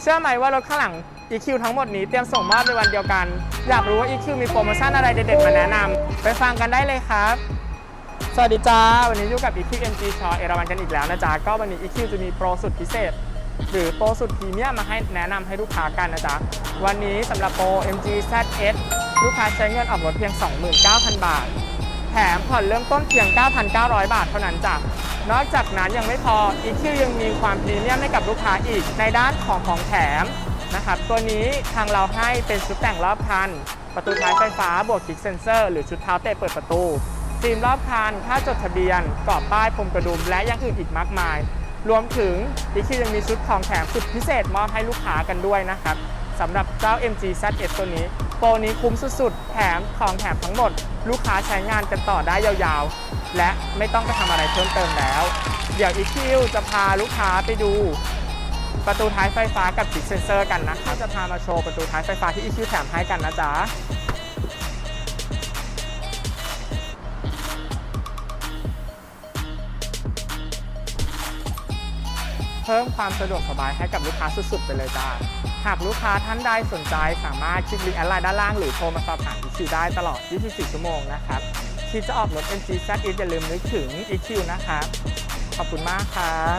เชื่อไหมว่ารถข้างหลัง EQ ทั้งหมดนี้เตรียมส่งมอบในวันเดียวกัน อยากรู้ว่า EQ มีโปรโมชั่นอะไรเด็ดๆมาแนะนำไปฟังกันได้เลยครับ สวัสดีจ้า วันนี้อยู่กับ EQ MG ชอเอราวันกันอีกแล้วนะจ๊ะ ก็วันนี้ EQ จะมีโปรสุดพิเศษ หรือโปรสุดพรีเมียมมาให้แนะนำให้ลูกค้ากันนะจ๊ะ วันนี้สำหรับโปร MG ZS ลูกค้าใช้เงินออกรถเพียง 29,000 บาท มผ่อนเริ่มต้นเพียง 9,900 บาทเท่านั้นจ้ะนอกจากนั้นยังไม่พอ EQ ยังมีความพรีเมียมให้กับลูกค้าอีกในด้านของของแถมนะครับ ตัวนี้ทางเราให้เป็นชุดแต่งรอบคัน ประตูท้ายไฟฟ้าบวกคลิกเซนเซอร์หรือชุดเท้าเตะเปิดประตูฟิล์มรอบคัน ค่าจดทะเบียนกรอบป้ายพรมกระดุมและยังอื่นอีกมากมาย รวมถึง EQ ยังมีชุดของแถมสุดพิเศษมอบให้ลูกค้ากันด้วยนะครับสำหรับเจ้า MG ZS ตัวนี้ โปรนี้คุ้มสุดๆ แถมของแถมทั้งหมด ลูกค้าใช้งานกันต่อได้ยาวๆ และไม่ต้องไปทำอะไรเพิ่มเติมแล้ว เดี๋ยวอีที่จะพาลูกค้าไปดูประตูท้ายไฟฟ้ากับจิกเซนเซอร์กันนะคะ จะพามาโชว์ประตูท้ายไฟฟ้าที่อีที่แถมให้กันนะจ๊ะ พิ่มความสะดวกสบายให้กับลูกค้าสุดๆ ไปเลยจ้า หากลูกค้าท่านใดสนใจสามารถคลิกลิงก์แอดไลน์ด้านล่างหรือโทรมาสอบถามคิวได้ตลอด 24 ชั่วโมงนะครับชีจะออกรถ MG Z อย่าลืมนึกถึง EQ นะครับ ขอบคุณมากครับ